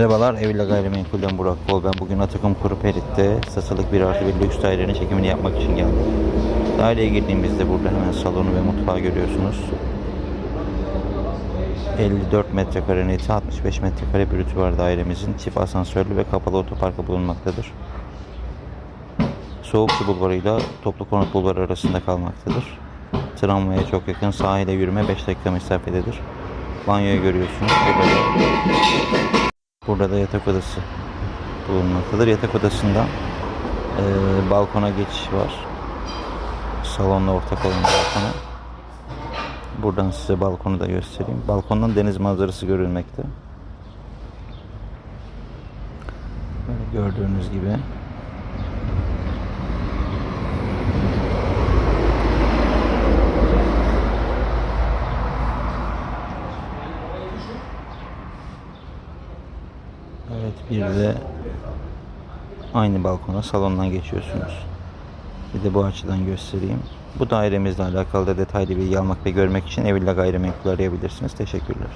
Merhabalar, Evla Gayrimenkul'den Burak Bol. Ben bugün Atakum Kuru Perit'te satılık bir artı bir lüks dairenin çekimini yapmak için geldim. Daireye girdiğimizde burada hemen salonu ve mutfağı görüyorsunuz. 54 metrekare neti, 65 metrekare brütü var dairemizin. Çift asansörlü ve kapalı otoparkı bulunmaktadır. Soğukçu bulvarıyla Toplu Konut Bulvarı arasında kalmaktadır. Tramvaya çok yakın, sahile yürüme 5 dakika mesafededir. Banyoyu görüyorsunuz. Burada da Burada da yatak odası bulunmaktadır. Yatak odasında eee, balkona geçiş var. Salonla ortak olan balkona. Buradan size balkonu da göstereyim. Balkondan deniz manzarası görülmekte. Böyle gördüğünüz gibi. Evet bir de aynı balkona salondan geçiyorsunuz. Bir de bu açıdan göstereyim. Bu dairemizle alakalı da detaylı bilgi almak ve görmek için Evilla Gayrimenkul arayabilirsiniz. Teşekkürler.